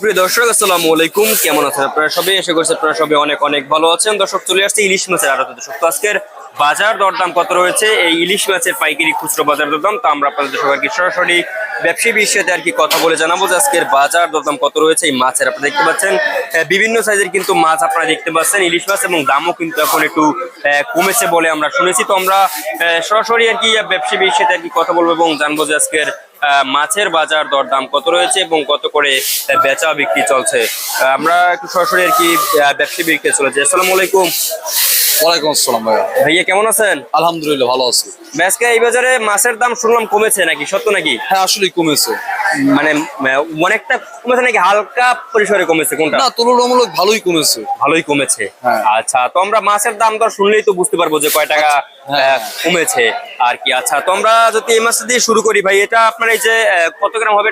প্রিয় দর্শক, আসসালামু আলাইকুম। কেমন আছেন আপনারা সবাই? আশা করছি আপনারা সবাই অনেক অনেক ভালো আছেন। দর্শক, চলে আসছে ইলিশ মাছের আড়ত দর্শক তো আজকের বাজার। দরদাম কত রয়েছে? এই ইলিশ মাছের পাইকারি খুচরো বাজার দরদাম। তো আমরা আপনাদের সবাইকে সরাসরি ব্যবসায়ী বিষয়তে আর কি কথা বলে জানাব যে আজকের বাজার দরদাম কত রয়েছে। এই মাছের আপনারা দেখতে পাচ্ছেন বিভিন্ন সাইজের কিন্তু মাছ আপনারা দেখতে পাচ্ছেন। ইলিশ মাছ এবং দামও কিন্তু এখন একটু কমেছে বলে আমরা শুনেছি। তো আমরা সরাসরি আর কি ব্যবসায়ী বিষয়তে আর কি কথা বলব এবং জানব যে আজকের মাছের বাজার দরদাম কত রয়েছে এবং কত করে বেচা বিক্রি চলছে? আমরা একটু সরাসরি আর কি আহ, ব্যবসায়ী বিক্রি চলেছে আসসালামু আলাইকুম। ওয়ালাইকুম আসসালাম ভাইয়া। ভাইয়া কেমন আছেন? আলহামদুলিল্লাহ ভালো আছি। আজকে এই বাজারে মাছের দাম শুনলাম কমেছে নাকি? সত্য নাকি? হ্যাঁ আসলেই কমেছে। মানে অনেকটা কমেছে নাকি? হালকা পরিসরে কমেছে কোনটা? না তুলনামূলক ভালোই কমেছে। ভালোই কমেছে। হ্যাঁ। আচ্ছা তো আমরা মাছের দাম দর শুনলেই তো বুঝতে পারব যে কয় টাকা হ্যাঁ। কমেছে। আর কি? আচ্ছা তো আমরা যদি এই মাছটা দিয়ে শুরু করি ভাই এটা আপনার এই যে কত গ্রাম হবে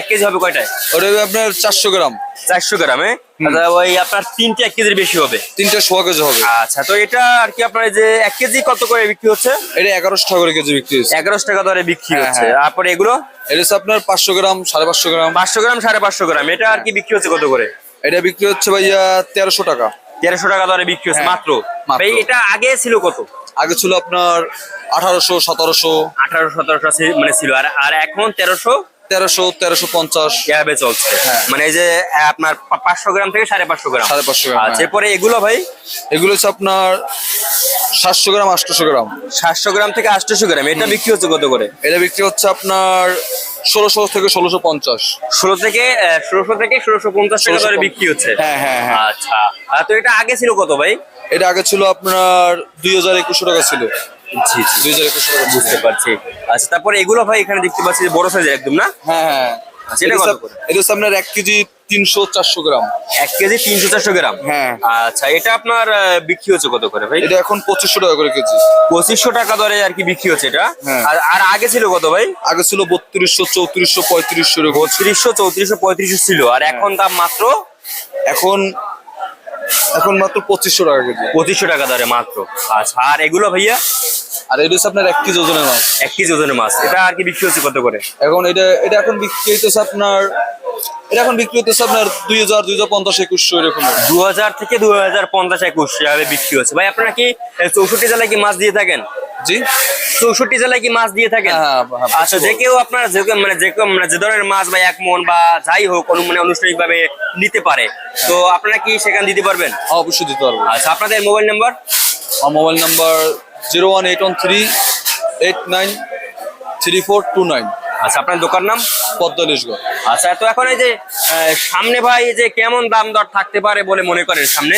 এক কেজি হবে কয়টায়? ওটা আপনার চারশো গ্রাম। চারশো গ্রামে আচ্ছা, ওই আপনার তিনটে এক কেজির বেশি হবে। তিনটা সোয়া কেজি হবে। আচ্ছা তো এটা আর কি আপনার যে এক কেজি কত করে বিক্রি হচ্ছে? এটা এগারোশো টাকা করে কেজি বিক্রি হচ্ছে এগারোশো টাকা দরে বিক্রি হ্যাঁ, হচ্ছে। হ্যাঁ। তারপরে এগুলো? এটা হচ্ছে আপনার পাঁচশো গ্রাম সাড়ে পাঁচশো গ্রাম। পাঁচশো গ্রাম সাড়ে পাঁচশো গ্রাম। এটা আর কি বিক্রি হচ্ছে কত করে? এটা বিক্রি হচ্ছে ভাইয়া তেরোশো টাকা। তেরোশো টাকা দরে বিক্রি হচ্ছে হ্যাঁ, মাত্র। এটা আগে ছিল কত? আগে ছিল আপনার আঠারোশো সতেরোশো। আঠারো সতেরোশো মানে ছিল। আর আর এখন তেরোশো? তেরোশো তেরোশো পঞ্চাশ। এভাবে চলছে। হ্যাঁ। মানে এই যে আপনার পাঁচশো গ্রাম থেকে সাড়ে পাঁচশো গ্রাম। সাড়ে পাঁচশো গ্রাম, আচ্ছা হ্যাঁ। এরপরে এগুলো ভাই? এগুলো হচ্ছে আপনার সাতশো গ্রাম আটশোশো গ্রাম। সাতশো গ্রাম থেকে আটশোশো গ্রাম এটা বিক্রি হচ্ছে কত করে? এটা বিক্রি হচ্ছে আপনার ষোলোশো থেকে ষোলোশো পঞ্চাশ। ষোলো থেকে ষোলোশো থেকে ষোলোশো পঞ্চাশ টাকা 1650 বিক্রি হচ্ছে। হ্যাঁ, হ্যাঁ, হ্যাঁ। আচ্ছা। তো এটা আগে ছিল কত ভাই? এটা আগে ছিল আপনার দুই হাজার একুশশো টাকা ছিল। জি জি দুই হাজার একুশশো টাকা। বুঝতে পারছি। আচ্ছা তারপরে এগুলো ভাই এখানে দেখতে পাচ্ছি যে বড় সাইজের একদম না? হ্যাঁ হ্যাঁ। আচ্ছা, এটা কত হচ্ছে- করে? এটা হচ্ছে আপনার এক কেজি তিনশো চারশো গ্রাম। এক কেজি তিনশো চারশো গ্রাম? হ্যাঁ। আচ্ছা এটা আপনার বিক্রি হচ্ছে কত করে ভাই? এটা এখন পঁচিশশো টাকা করে কেজি। পঁচিশশো টাকা দরে আর কি বিক্রি হচ্ছে এটা। আর আর আগে ছিল কত ভাই? আগে ছিল বত্রিশশো চৌত্রিশশো পঁয়ত্রিশশো বত্রিশশো চৌত্রিশশো পঁয়ত্রিশশো ছিল। আর এখন দাম মাত্র? এখন এখন মাত্র পঁচিশশো টাকা কেজি। পঁচিশশো টাকা দরে মাত্র। আচ্ছা আর এগুলো ভাইয়া? আর এটা হচ্ছে আপনার এক কেজি ওজনের মাছ। এক কেজি ওজনের মাছ। এটা আর কি বিক্রি হচ্ছে কত করে? এখন এটা এটা এখন বিক্রি হইতেছে আপনার এটা এখন বিক্রি হইতেছে আপনার দুই হাজার দুই হাজার পঞ্চাশ একুশশো এরকম। দু হাজার থেকে দু হাজার পঞ্চাশ একুশশো বিক্রি হচ্ছে। ভাই আপনারা কি চৌষট্টি জেলায় কি মাছ দিয়ে থাকেন? জি। চৌষট্টি জেলায় কি মাছ দিয়ে থাকেন? হ্যাঁ, হ্যাঁ, আচ্ছা যে কেউ আপনার যে মানে যে মানে যে ধরনের মাছ বা এক মন বা যাই হোক কোনো মানে আনুষ্ঠানিক ভাবে নিতে পারে তো আপনারা কি সেখানে দিতে পারবেন? হ্যাঁ, অবশ্যই দিতে পারব। আচ্ছা আপনাদের মোবাইল নাম্বার? আমার mobile number zero one eight one three eight nine three four two nine. আচ্ছা আপনার দোকান নাম? পদ্মালিশগড়। আচ্ছা তো এখন এই যে সামনে ভাই এই যে কেমন দাম দর থাকতে পারে বলে মনে করেন সামনে?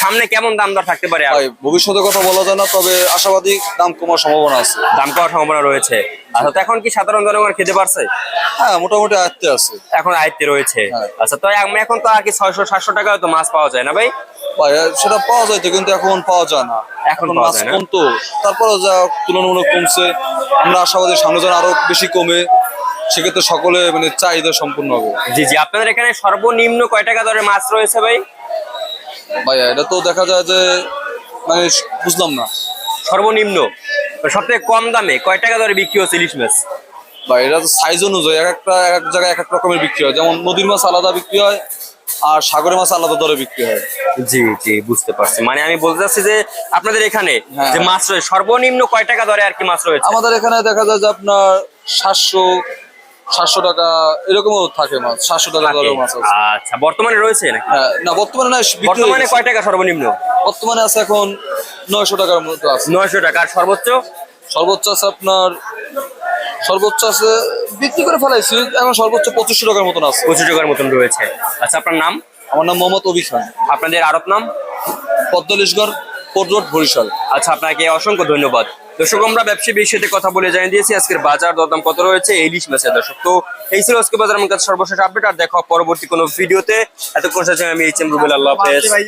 সামনে কেমন দাম দর থাকতে পারে ভবিষ্যতের কথা বলা যায় না তবে আশাবাদী দাম কমার সম্ভাবনা আছে। দাম কমার সম্ভাবনা রয়েছে। আচ্ছা তো এখন কি সাধারণ জনগণ খেতে পারছে? হ্যাঁ মোটামুটি আয়ত্তে আছে। এখন আয়ত্তে রয়েছে। হ্যাঁ। আচ্ছা তো এখন তো আর কি ছয়শো সাতশো টাকায় তো মাছ পাওয়া যায় না ভাই? সেটা পাওয়া যাইতো কিন্তু এখন পাওয়া যায় না। এখন মাছ যায় না? তো তারপরে যা তুলনামূলক কমছে আমরা আশাবাদী সামনে যেন আরও বেশি কমে সেক্ষেত্রে সকলে মানে চাহিদা সম্পূর্ণ হবে। জি জি আপনাদের এখানে সর্বনিম্ন কয় টাকা দরে মাছ রয়েছে ভাই? ভাই এটা তো দেখা যায় যে মানে বুঝলাম না। সর্বনিম্ন সব থেকে কম দামে কয় টাকা দরে বিক্রি হচ্ছে ইলিশ মাছ? ভাই এটা তো সাইজ অনুযায়ী এক একটা এক এক জায়গায় এক এক রকমের বিক্রি হয়। যেমন নদীর মাছ আলাদা বিক্রি হয় আর সাগরের মাছ আলাদা দরে বিক্রি হয়। জি জি বুঝতে পারছি। মানে আমি বলতে চাচ্ছি যে আপনাদের এখানে হ্যাঁ। যে মাছ রয়েছে সর্বনিম্ন কয় টাকা দরে আর কি মাছ রয়েছে? আমাদের এখানে দেখা যায় যে আপনার সাতশো সাতশো টাকা এরকমও থাকে মাছ সাতশো টাকা। দরেও মাছ আছে। আচ্ছা বর্তমানে রয়েছে নাকি? হ্যাঁ না বর্তমানে না বর্তমানে। কয় টাকা সর্বনিম্ন? বর্তমানে আছে এখন নয়শো টাকার মতো আছে। নয়শো টাকা আর সর্বোচ্চ? সর্বোচ্চ আছে আপনার সর্বোচ্চ আছে বিক্রি করে ফেলাইছি এখন সর্বোচ্চ পঁচিশশো টাকার মতন আছে। পঁচিশ টাকার মতন রয়েছে। আচ্ছা আপনার নাম? আমার নাম মোহাম্মদ অবি খান। আপনাদের আড়ত নাম? পদ্মলিশগড় কোট রোড বরিশাল। আচ্ছা আপনাকে অসংখ্য ধন্যবাদ। দর্শক, আমরা ব্যবসায়ী সাথে কথা বলে জানিয়ে দিয়েছি, আজকের বাজার দরদাম কত রয়েছে ইলিশ মাছের দর্শক। তো এই ছিল আজকে বাজার আমার কাছে সর্বশেষ আপডেট, আর দেখো পরবর্তী কোনো ভিডিওতে। এতক্ষণ সাথে আমি এইচ এম রুবেল, আল্লাহ